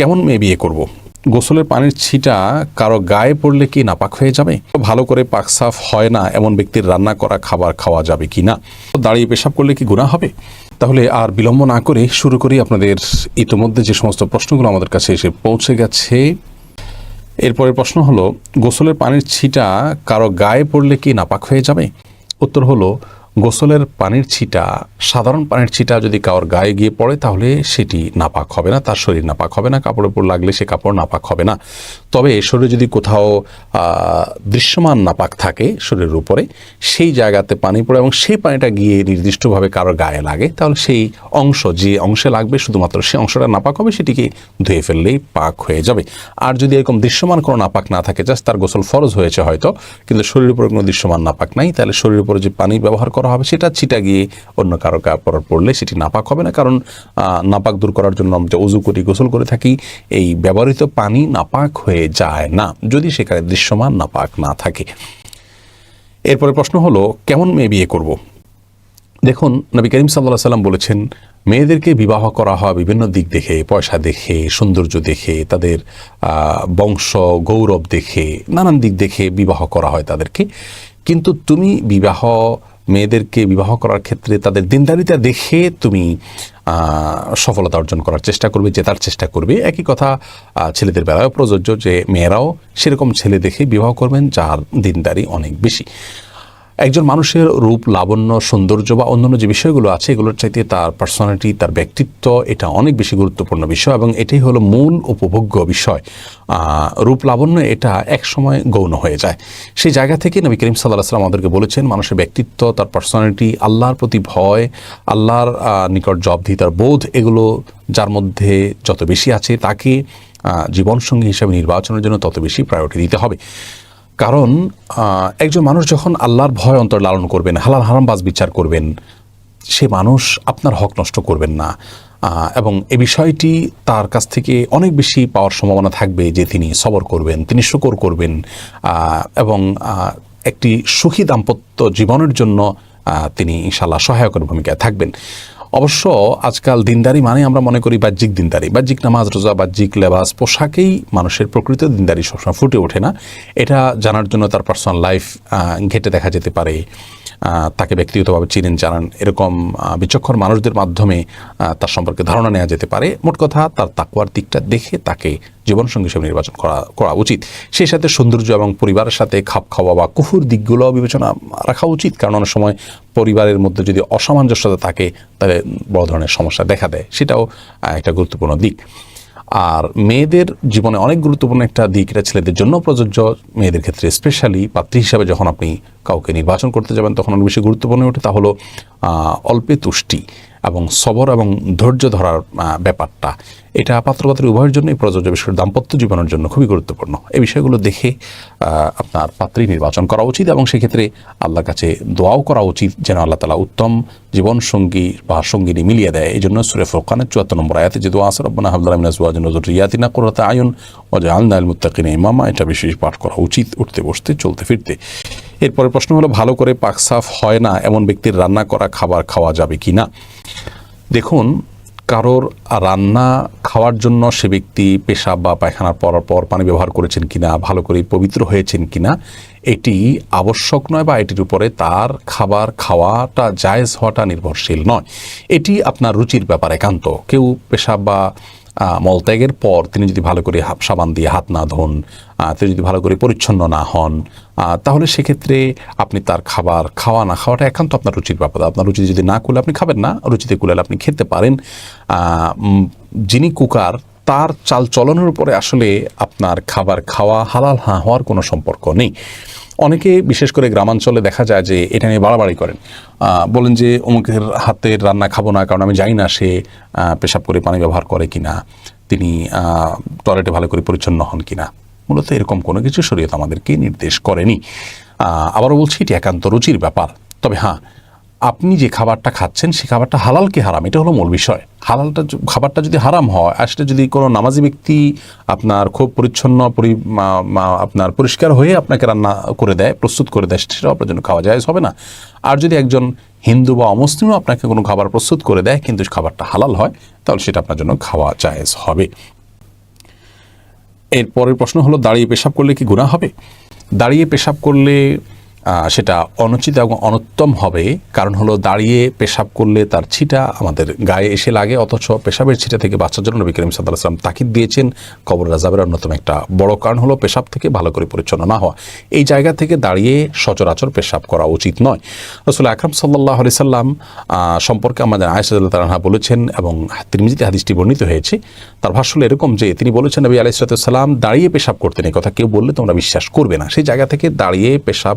কেমন মেয়ে বিয়ে করব। গোসলের পানির ছিটা কারও গায়ে পড়লে কি নাপাক হয়ে যাবে? ভালো করে পাক সাফ হয় না এমন ব্যক্তির রান্না করা খাবার খাওয়া যাবে কি না? দাঁড়িয়ে পেশাব করলে কি গুণা হবে? তাহলে আর বিলম্ব না করে শুরু করি আপনাদের ইতোমধ্যে যে সমস্ত প্রশ্নগুলো আমাদের কাছে এসে পৌঁছে গেছে। এরপরের প্রশ্ন হলো, গোসলের পানির ছিটা কারও গায়ে পড়লে কি নাপাক হয়ে যাবে? উত্তর হলো গোসলের পানির ছিটা, সাধারণ পানির ছিটা যদি কারোর গায়ে গিয়ে পড়ে, তাহলে সেটি নাপাক হবে না, তার শরীর নাপাক হবে না, কাপড়ের উপর লাগলে সে কাপড় নাপাক হবে না। তবে শরীরে যদি কোথাও দৃশ্যমান নাপাক থাকে শরীরের উপরে, সেই জায়গাতে পানি পড়ে এবং সেই পানিটা গিয়ে নির্দিষ্টভাবে কারোর গায়ে লাগে, তাহলে সেই অংশ, যে অংশে লাগবে, শুধুমাত্র সেই অংশটা নাপাক হবে, সেটিকে ধুয়ে ফেললেই পাক হয়ে যাবে। আর যদি এরকম দৃশ্যমান কোনো নাপাক না থাকে, জাস্ট তার গোসল ফরজ হয়েছে হয়তো, কিন্তু শরীরের উপরে কোনো দৃশ্যমান নাপাক নাই, তাহলে শরীরের উপরে যে পানি ব্যবহার করা হবে, সেটা ছিটা গিয়ে অন্য কারও কাপড় পড়লে সেটি নাপাক হবে না। কারণ নাপাক দূর করার জন্য আমরা উজু করি, গোসল করে থাকি, এই ব্যবহৃত পানি নাপাক হয়ে যায় না, যদি সেখানে দৃশ্যমান নাপাক না থাকে। এরপরে প্রশ্ন হলো, কেমন মেয়ে বিয়ে করব? দেখুন, নবী করিম সাল্লাহ সাল্লাম বলেছেন, মেয়েদেরকে বিবাহ করা হয় বিভিন্ন দিক দেখে, পয়সা দেখে, সৌন্দর্য দেখে, তাদের বংশ, গৌরব দেখে, নানান দিক দেখে বিবাহ করা হয় তাদেরকে। কিন্তু তুমি বিবাহ মেয়েদেরকে বিবাহ করার ক্ষেত্রে তাদের দিনদারিতা দেখে তুমি সফলতা অর্জন করার চেষ্টা করবে, জেতার চেষ্টা করবে। একই কথা ছেলেদের বেলায় প্রযোজ্য যে মেয়েরাও সেরকম ছেলে দেখে বিবাহ করবেন, যার দিনদারি অনেক বেশি। একজন মানুষের রূপ, লাবণ্য, সৌন্দর্য বা অন্যান্য যে বিষয়গুলো আছে, এগুলোর চাইতে তার পার্সোনালিটি তার ব্যক্তিত্ব এটা অনেক বেশি গুরুত্বপূর্ণ বিষয় এবং এটাই হলো মূল উপভোগ্য বিষয়। রূপ, লাবণ্য এটা এক সময় গৌণ হয়ে যায়। সেই জায়গা থেকে নবী করিম সাল্লাহ সাল্লাম আমাদেরকে বলেছেন, মানুষের ব্যক্তিত্ব, তার পার্সোনালিটি আল্লাহর প্রতি ভয়, আল্লাহর নিকট জবধি তার বোধ, এগুলো যার মধ্যে যত বেশি আছে তাকে জীবনসঙ্গী হিসেবে নির্বাচনের জন্য তত বেশি প্রায়োরিটি দিতে হবে। কারণ একজন মানুষ যখন আল্লাহর ভয় অন্তর লালন করবেন, হালাল হারাম বাজ বিচার করবেন, সে মানুষ আপনার হক নষ্ট করবেন না। এবং এ বিষয়টি তার কাছ থেকে অনেক বেশি পাওয়ার সম্ভাবনা থাকবে যে তিনি সবর করবেন, তিনি শুকর করবেন এবং একটি সুখী দাম্পত্য জীবনের জন্য তিনি ইনশাল্লাহ সহায়কের ভূমিকায় থাকবেন। অবশ্য আজকাল দিনদারি মানে আমরা মনে করি বাহ্যিক দিনদারি। বাহ্যিক নামাজ, রোজা, বাহ্যিক লেবাস, পোশাকেই মানুষের প্রকৃত দিনদারি সবসময় ফুটে ওঠে না। এটা জানার জন্য তার পার্সোনাল লাইফ ঘেটে দেখা যেতে পারে। তাকে ব্যক্তিগতভাবে চিনেন, জানান। এরকম বিচক্ষণ মানুষদের মাধ্যমে তার সম্পর্কে ধারণা নেওয়া যেতে পারে। মোট কথা, তার তাকুয়ার দিকটা দেখে তাকে জীবনসঙ্গী হিসেবে নির্বাচন করা করা উচিত। সেই সাথে সৌন্দর্য এবং পরিবারের সাথে খাপ খাওয়া বা কুহুর দিকগুলো বিবেচনা রাখা উচিত। কারণ অনেক সময় পরিবারের মধ্যে যদি অসামঞ্জস্যতা থাকে, তাহলে বড় ধরনের সমস্যা দেখা দেয়। সেটাও একটা গুরুত্বপূর্ণ দিক। আর মেয়েদের জীবনে অনেক গুরুত্বপূর্ণ একটা দিক এটা ছেলেদের জন্য প্রযোজ্য। মেয়েদের ক্ষেত্রে স্পেশালি পাত্রী হিসাবে যখন আপনি কাউকে নির্বাচন করতে যাবেন, তখন অনেক বেশি গুরুত্বপূর্ণ ওঠে। তা হলো অল্পে তুষ্টি। এবং সবর এবং ধৈর্য ধরার ব্যাপারটা। এটা পাত্রপাত্রী উভয়ের জন্যই প্রযোজ্য করে দাম্পত্য জীবনের জন্য খুবই গুরুত্বপূর্ণ। এই বিষয়গুলো দেখে আপনার পাত্রী নির্বাচন করা উচিত এবং সেক্ষেত্রে আল্লাহর কাছে দোয়াও করা উচিত যেন আল্লাহ তালা উত্তম জীবন সঙ্গী বা সঙ্গিনী মিলিয়ে দেয়। এই জন্য সুরে ফোকানের চুয়াত্তর নম্বর আয়াতে যে দোয়া আছে, রব্বানা হাবদুল্লাহ রিয়াতিনা করতে আয়ন ও যে আলনা আল মুত্তাকিন ইমামা, এটা বিশেষ পাঠ করা উচিত। উঠতে বসতে, চলতে ফিরতে। এরপরে প্রশ্ন হলো, ভালো করে পাক সাফ হয় না এমন ব্যক্তির রান্না করা খাবার খাওয়া যাবে কি না? দেখুন, কারোর রান্না খাওয়ার জন্য সে ব্যক্তি পেশাব বা পায়খানার পরার পর পানি ব্যবহার করেছেন কিনা, ভালো করে পবিত্র হয়েছেন কিনা, এটি আবশ্যক নয় বা এটির উপরে তার খাবার খাওয়াটা, জায়েজ হওয়াটা নির্ভরশীল নয়। এটি আপনার রুচির ব্যাপার একান্ত। কেউ পেশাব বা মলত্যাগের পর তিনি যদি ভালো করে সাবান দিয়ে হাত না ধোন তিনি যদি ভালো করে পরিচ্ছন্ন না হন তাহলে সেক্ষেত্রে আপনি তার খাবার খাওয়া না খাওয়াটা একান্ত আপনার রুচির ব্যাপার। আপনার রুচি যদি না কুলে আপনি খাবেন না, রুচিতে কুলে আপনি খেতে পারেন। যিনি কুকার তার চাল চলনের উপরে আসলে আপনার খাবার খাওয়া হালাল হা হওয়ার কোনো সম্পর্ক নেই। অনেকে বিশেষ করে গ্রামাঞ্চলে দেখা যায় যে এটা নিয়ে বাড়াবাড়ি করেন। বলেন যে অমুকের হাতের রান্না খাব না, কারণ আমি জানি না সে পেশাব করে পানি ব্যবহার করে কি না তিনি টয়লেটে ভালো করে পরিচ্ছন্ন হন কি না মূলত এরকম কোনো কিছু শরীয়ত আমাদেরকে নির্দেশ করেনি। আবারও বলছি, এটি একান্ত রুচির ব্যাপার। তবে হ্যাঁ আপনি যে খাবারটা খাচ্ছেন সেই খাবারটা হালাল কি হারাম। এটা হলো মূল বিষয়। হালালটা খাবারটা যদি হারাম হয়, আর সেটা যদি কোনো নামাজি ব্যক্তি আপনার খুব পরিচ্ছন্ন, পরি আপনার পরিষ্কার হয়ে আপনাকে রান্না করে দেয়, প্রস্তুত করে দেয়, সেটাও আপনার জন্য খাওয়া যায় হবে না। আর যদি একজন হিন্দু বা অমুসলিমও আপনাকে কোনো খাবার প্রস্তুত করে দেয়, কিন্তু খাবারটা হালাল হয়, তাহলে সেটা আপনার জন্য খাওয়া জায়েজ হবে। এরপরের প্রশ্ন হলো, দাঁড়িয়ে পেশাব করলে কি গুনাহ হবে? দাঁড়িয়ে পেশাব করলে সেটা অনুচিত এবং অনুত্তম হবে। কারণ হলো দাঁড়িয়ে পেশাব করলে তার ছিটা আমাদের গায়ে এসে লাগে, অথচ পেশাবের ছিটা থেকে বাঁচার জন্য নবী করিম সাল্লাহ সাল্লাম তাকিদ দিয়েছেন। কবর রাজাবের অন্যতম একটা বড় কারণ হলো পেশাব থেকে ভালো করে পরিচ্ছন্ন না হওয়া। এই জায়গা থেকে দাঁড়িয়ে সচরাচর পেশাব করা উচিত নয়। রসুল আকরম সাল্লাহ আলি সাল্লাম সম্পর্কে আমাদের আয়সাদুল্লাহ তালাহা বলেছেন এবং তিরমিজিতে হাদিসটি বর্ণিত হয়েছে। তার ভাষ্য এরকম যে তিনি বলেছেন, নবী আলাইসালাম দাঁড়িয়ে পেশাব করতেন এই কথা কেউ বললে তোমরা বিশ্বাস করবে না। সেই জায়গা থেকে দাঁড়িয়ে পেশাব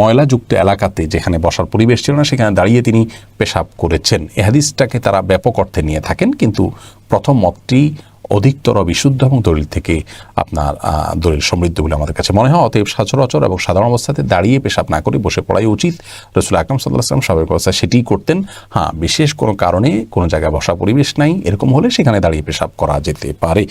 ময়লাযুক্ত এলাকাতে যেখানে বসার পরিবেশ ছিল না, সেখানে দাঁড়িয়ে তিনি পেশাব করেছেন। এ হাদিসটাকে তারা ব্যাপক অর্থে নিয়ে থাকেন, কিন্তু প্রথম মতটি অধিকতর বিশুদ্ধ এবং দলিল থেকে আপনার দলিল সমৃদ্ধ বলে আমাদের কাছে মনে হয়, অতএব সচরাচর এবং সাধারণ অবস্থাতে দাঁড়িয়ে পেশাব না করে বসে পড়াই উচিত। রসুল আকরম সাল্লাহ আসলাম স্বাভাবিক অবস্থায় সেটিই করতেন। হ্যাঁ বিশেষ কোনো কারণে কোনো জায়গায় বসা পরিবেশ নাই, এরকম হলে সেখানে দাঁড়িয়ে পেশাব করা যেতে পারে।